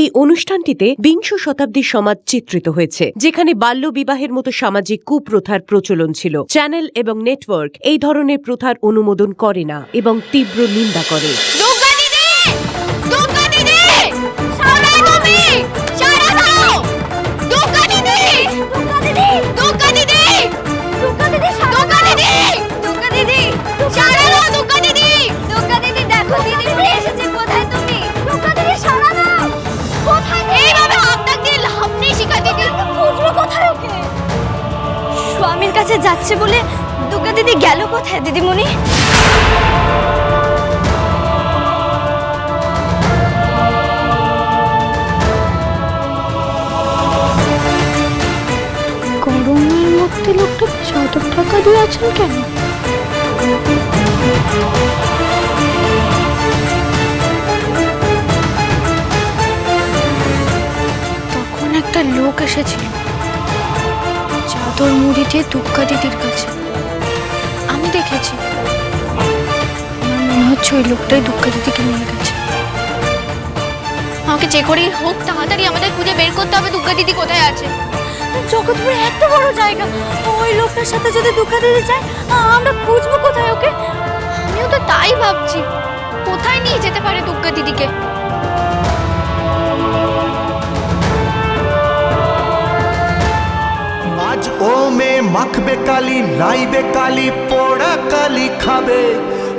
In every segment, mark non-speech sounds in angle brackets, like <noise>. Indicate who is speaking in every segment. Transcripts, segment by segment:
Speaker 1: এই অনুষ্ঠানটিতে বিংশ শতাব্দীর সমাজ চিত্রিত হয়েছে, যেখানে বাল্য বিবাহের মতো সামাজিক কুপ্রথার প্রচলন ছিল। চ্যানেল এবং নেটওয়ার্ক এই ধরনের প্রথার অনুমোদন করে না এবং তীব্র নিন্দা করে।
Speaker 2: দিদি গেল কোথায়, দিদিমণি? গরমের লোকটা চাদর কেন? তখন একটা লোক এসেছিল, চাদর মুড়ি দিয়ে দিদির কাছে। আমার মনে হচ্ছে ওই লোকটাই দুর্গা দিদিকে নিয়ে গেছে। আমাকে যে করেই হোক তাড়াতাড়ি আমাদের খুঁজে বের করতে হবে দুর্গা দিদি কোথায় আছে? জগৎপুরে এত বড় জায়গা ওই লোকটার সাথে যদি দুর্গা দিদি যায় আমরা খুঁজবো কোথায় ওকে? আমিও তো তাই ভাবছি। কোথায় নিয়ে যেতে পারে দুর্গা দিদিকে?
Speaker 3: ও মে মাখবে কালি, নাইবে কালি, পোড়া কালি খাবে।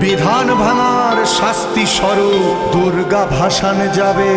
Speaker 3: বিধান ভাঙার শাস্তি স্বরূপ দুর্গা ভাসান যাবে।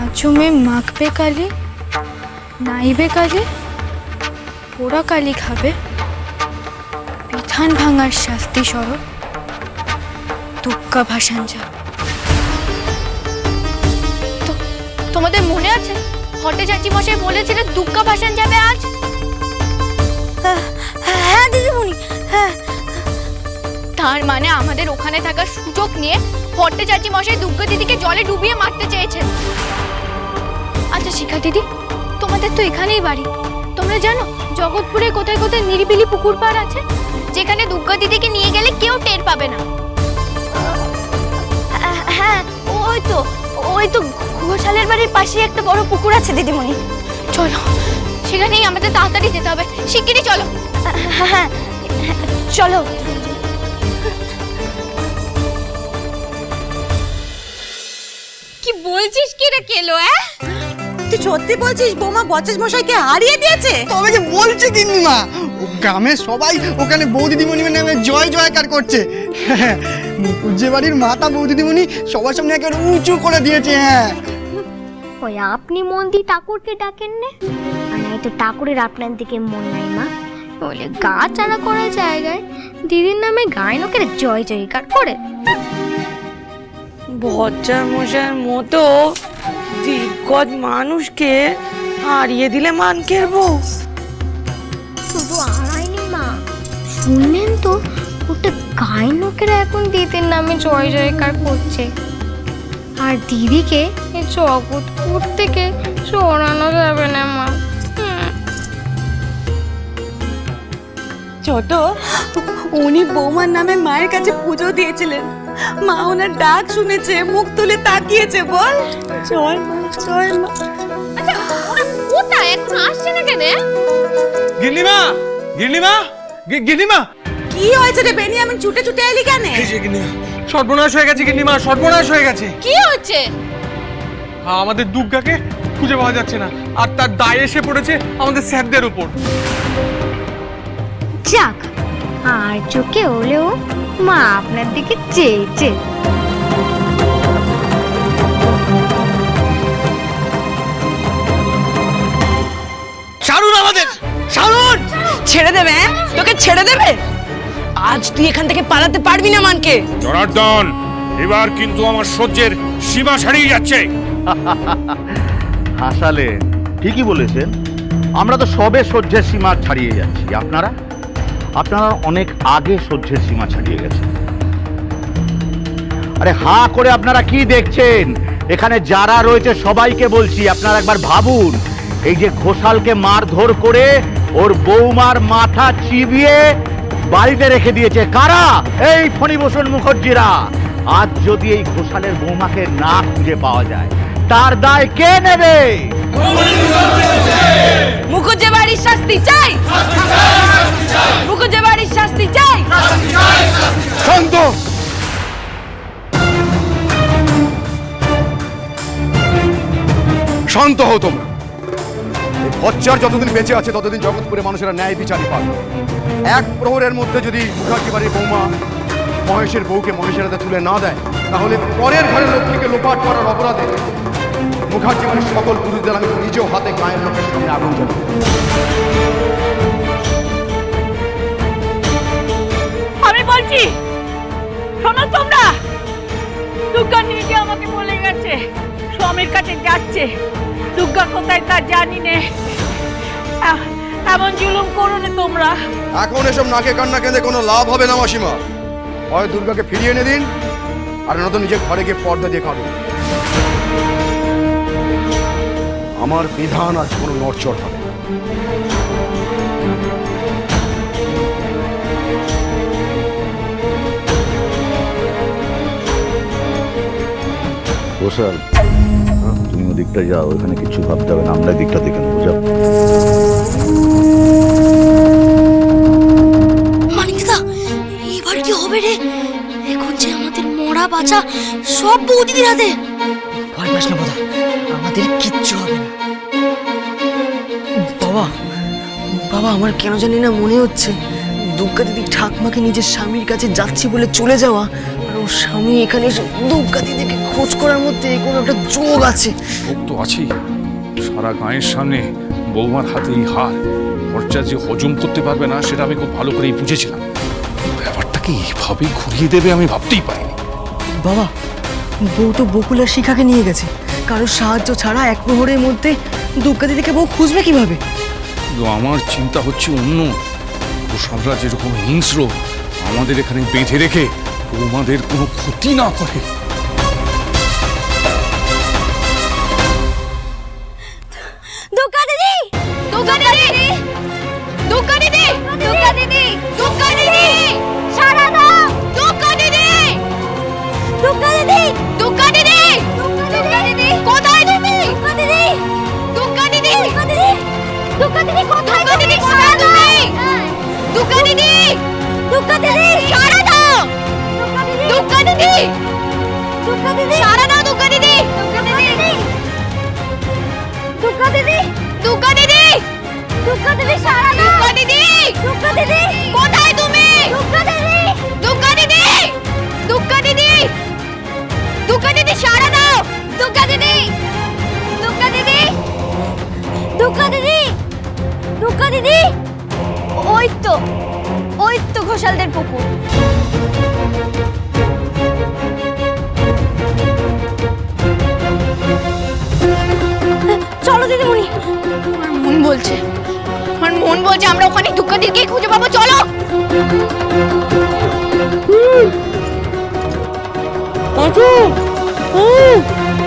Speaker 4: আজমে মাখবে কালি, নাইবে কালি, পোড়া কালি খাবে। বিধান ভাঙার শাস্তি স্বরূপ দুর্গা ভাসান যাবে।
Speaker 2: তোমাদের মনে আছে? হটে চাচি মশাই বলেছিলেন দুর্গা ভাসান যাবে আজ? হ্যাঁ দিদিমণি হ্যাঁ। তার মানে আমাদের ওখানে থাকার সুযোগ নিয়ে হটে চাচি মশাই দুর্গা দিদিকে জলে ডুবিয়ে মারতে চেয়েছেন। আচ্ছা শিখা দিদি তোমাদের তো এখানেই বাড়ি। তোমরা জানো জগৎপুরে কোথায় কোথায় নিরিবিলি পুকুর পাড় আছে? যেখানে দুর্গা দিদিকে নিয়ে গেলে কেউ টের পাবে না। হ্যাঁ ওই তো। ওই তো ঘোষালের বাড়ির পাশে একটা বড় পুকুর আছে দিদিমণি। চলো সেখানেই আমাদের তাড়াতাড়ি যেতে হবে। শিগগিরই চলো। হ্যাঁ চলো। কি বলছিস? কি রে কেলো হ্যাঁ
Speaker 5: তুই সত্যি বলছিস বৌমা বচাস মশাইকে হারিয়ে দিয়েছে?
Speaker 6: তবে যে বলছে গিন্নিমা ও গ্রামের সবাই ওখানে বৌ দিদিমণি নামে জয় জয়কার করছে। মুকুজ্জে বাড়ির মাতা বৌ দিদিমণি সবার সামনে একেবারে উঁচু করে দিয়েছে হ্যাঁ।
Speaker 7: ওই আপনি মন দিয়ে ঠাকুরকে ডাকেন নে। নয়তো ঠাকুরের আপনার দিকে মন নাই মা। বলে গা চারা করা জায়গায় দিদির নামে গায়ে লোকের জয় জয়কার করে।
Speaker 8: ভজ্জার মশাইয়ের মতো দিগ্গজ মানুষকে হারিয়ে দিলে মানকের বউ।
Speaker 7: শুধু আড়াইনি মা শুনলেন তো ওটা গায়ে লোকেরা এখন দিদির নামে জয় জয়কার করছে। আর দিদিকে এই জগৎপুর থেকে সরানো যাবে না মা। হুম।
Speaker 5: ছোট উনি বৌমার নামে মায়ের কাছে পুজো দিয়েছিলেন। মা ওনার ডাক শুনেছে মুখ তুলে তাকিয়েছে বল। জয় মা জয় মা।
Speaker 2: আচ্ছা ওরা কোথায়? এখন আসছে না কেন?
Speaker 9: গিন্নিমা গিন্নিমা গি- গিন্নিমা।
Speaker 5: কি হয়েছে রে বেনি আমি ছুটে ছুটে এলি কেন?
Speaker 9: এই সর্বনাশ হয়ে গেছে গিন্নিমা সর্বনাশ হয়ে গেছে।
Speaker 2: কি হচ্ছে?
Speaker 9: আমাদের দুর্গাকে খুঁজে পাওয়া যাচ্ছে না আর তার দায় এসে পড়েছে আমাদের স্যারদের উপর।
Speaker 7: যাক আর চোখে হলেও মা আপনার দিকে চেয়েছে
Speaker 6: সারুন আমাদের সারুন
Speaker 5: ছেড়ে দেবে হ্যাঁ? তোকে ছেড়ে দেবে? আজ তুই এখান থেকে পালাতে পারবি না মানকে।
Speaker 10: জনার্দন এবার কিন্তু আমার সহ্যের সীমা ছাড়িয়ে যাচ্ছে।
Speaker 11: হাসালে ঠিকই বলেছেন। আমরা তো সবে সহ্যের সীমা ছাড়িয়ে যাচ্ছি। আপনারা? আপনারা অনেক আগে সহ্যের সীমা ছাড়িয়ে গেছেন আরে হা করে আপনারা কি দেখছেন? এখানে যারা রয়েছে, সবাইকে বলছি, আপনারা একবার ভাবুন। এই যে ঘোষালকে মারধর করে ওর বৌমার মাথা চিবিয়ে বাড়িতে রেখে দিয়েছে। কারা? এই ফণিভূষণ মুখার্জিরা। আজ যদি এই ঘোষালের বৌমাকে না খুঁজে পাওয়া যায়, তার দায় কে নেবে?
Speaker 5: মুখুজ্জে শাস্তি চাই। মুখুজ্জে শাস্তি চাই।
Speaker 10: শান্ত। শান্ত হও তোমরা। বচ্চার যতদিন বেঁচে আছে, ততদিন জগৎপুরে মানুষেরা ন্যায় বিচারই পাবে। এক প্রহরের মধ্যে যদি মুখার্জি বাড়ির বৌমা মহেশের বউকে মহেশের হাতে তুলে না দেয়, তাহলে পরের ঘরের লোক থেকে লোপাট করার অপরাধে মুখার্জি বাড়ির সকল পুরুষদের আমি নিজেও হাতে গায়ের লোকের সামনে আগুন জ্বালাবো।
Speaker 5: আমি বলছি শোনো তোমরা। দুর্গা নিজে আমাকে বলে গেছে স্বামীর কাছে যাচ্ছে। দুর্গা কোথায় তা জানি নে। এমন জুলুম করো না তোমরা।
Speaker 10: এখন এসব নাকে কান্না কেঁদে কোনো লাভ হবে না মাসিমা। হয় দুর্গাকে ফিরিয়ে এনে দিন আর নয়তো নিজের ঘরে গিয়ে পর্দা দিয়ে কাঁদুন আমার বিধান আজ কোনো নড়চড় হবে না।
Speaker 11: ঘোষাল তুমি ওদিকটা যাও এখানে কিছু ভাবতে হবে না আমরা দিকটা দেখে নেব যাও।
Speaker 1: এবার কি হবে রে? এখন যে আমাদের মরা বাঁচা সব বৌদিদের হাতে।
Speaker 5: ভয় পাস না বোধা আমাদের কিচ্ছু হবে না। বাবা আমার কেন জানি না মনে হচ্ছে। দুর্গা দিদি ঠাকমাকে নিজের স্বামীর কাছে যাচ্ছি বলে চলে যাওয়া আর ওর স্বামী এখানে এসে দুর্গা দিদিকে খোঁজ করার মধ্যে কোনো একটা যোগ আছে।
Speaker 10: তো আছেই। সারা গায়ের সামনে বৌমার হাতে এই হার। খরচা যে হজম করতে পারবে না সেটা আমি খুব ভালো করেই বুঝেছিলাম। ব্যাপারটাকে এইভাবে ঘুরিয়ে দেবে আমি ভাবতেই পারিনি।
Speaker 5: বাবা বউ তো বকুল আর শিখাকে নিয়ে গেছে। কারোর সাহায্য ছাড়া এক প্রহরের মধ্যে দুর্গা দিদিকে বউ খুঁজবে কীভাবে?
Speaker 10: কিন্তু আমার চিন্তা হচ্ছে অন্য। কুশলরা যেরকম হিংস্র, আমাদের এখানে বেঁধে রেখে ওমাদের কোনো ক্ষতি না করে।
Speaker 1: দিদি কোথায় দুর্গা দিদি কোথায় তুমি দুর্গা দিদি দুর্গা দিদি সারা দাও দুর্গা দিদি দুর্গা দিদি সারা দাও দুর্গা দিদি দুর্গা দিদি সারা দাও দিদি দিদি? ওই তো ওই তো ঘোষালদের পুকুর। চলো দিদিমণি। আমার মন বলছে। আমার মন বলছে আমরা ওখানে দুর্গা দিদিকে খুঁজে পাবো চলো।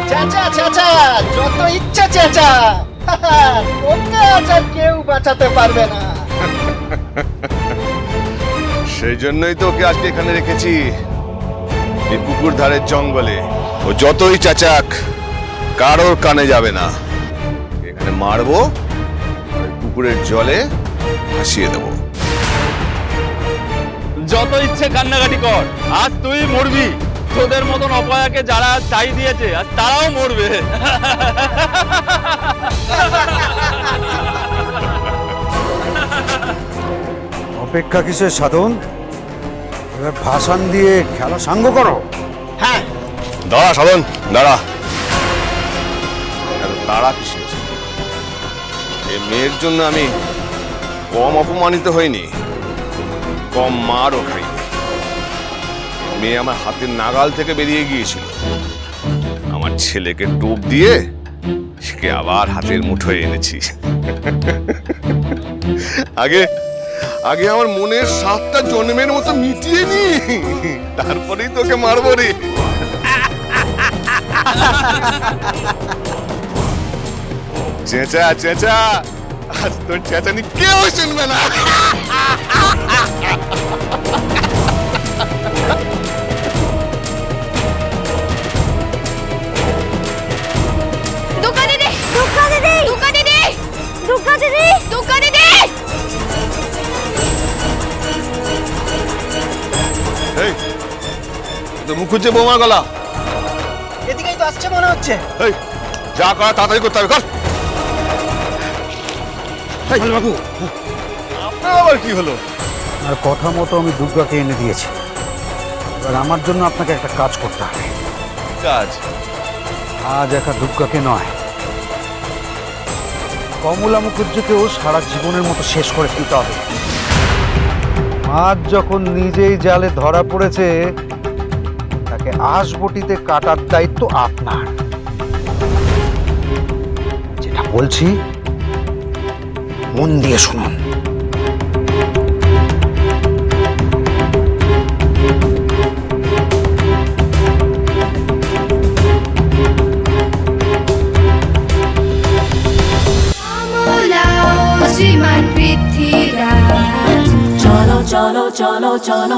Speaker 12: চেঁচা চেঁচা যত ইচ্ছা চেঁচা। <laughs>
Speaker 13: সেই জন্যই তো ওকে আজকে এখানে রেখেছি। এই পুকুর ধারের জঙ্গলে। ও যতই চাচাক, কারোর কানে যাবে না। এখানে মারবো পুকুরের জলে ভাসিয়ে দেবো।
Speaker 14: যত ইচ্ছে কান্নাকাটি কর, আজ তুই মরবি। তোদের মতন অপয়াকে যারা চাই দিয়েছে আর তারাও মরবে।
Speaker 15: অপেক্ষা কিসের সাধন? এবার ভাসান দিয়ে খেলা সাঙ্গ করো।
Speaker 12: হ্যাঁ।
Speaker 13: দাঁড়া সাধন দাঁড়া। তাড়া কিসের এই মেয়ের জন্য আমি কম অপমানিত হইনি। কম মারও। এই মেয়ে আমার হাতের নাগাল থেকে বেরিয়ে গিয়েছিল। আমার ছেলেকে টোপ দিয়ে সে আবার হাতের মুঠোয় এনেছি। আগে আগে আমার মনের সাতটা জন্মের মতো মিটিয়ে নি, তারপরেই তোকে মারবো রে। চেঁচা চেঁচা, আজ তোর চেঁচানি কেউ শুনবে না। তো মুখুজ্জে বৌমার গলা।
Speaker 16: এদিকেই তো আসছে মনে হচ্ছে।
Speaker 13: এই যা করা তাড়াতাড়ি করতে হবে কর। এই, বাবু। আপনার আবার কি হলো?
Speaker 15: আর কথা মতো আমি দুর্গাকে এনে দিয়েছি। এবার আমার জন্য আপনাকে একটা কাজ করতে হবে।
Speaker 13: কাজ?
Speaker 15: আজ একা দুর্গাকে নয়। কমলা মুখুজ্জকেও সারা জীবনের মতো শেষ করে ফেলতে হবে। আজ যখন নিজেই জালে ধরা পড়েছে, তাকে আশবটিতে কাটার দায়িত্ব আপনার। যেটা বলছি, মন দিয়ে শুনুন।
Speaker 17: চলো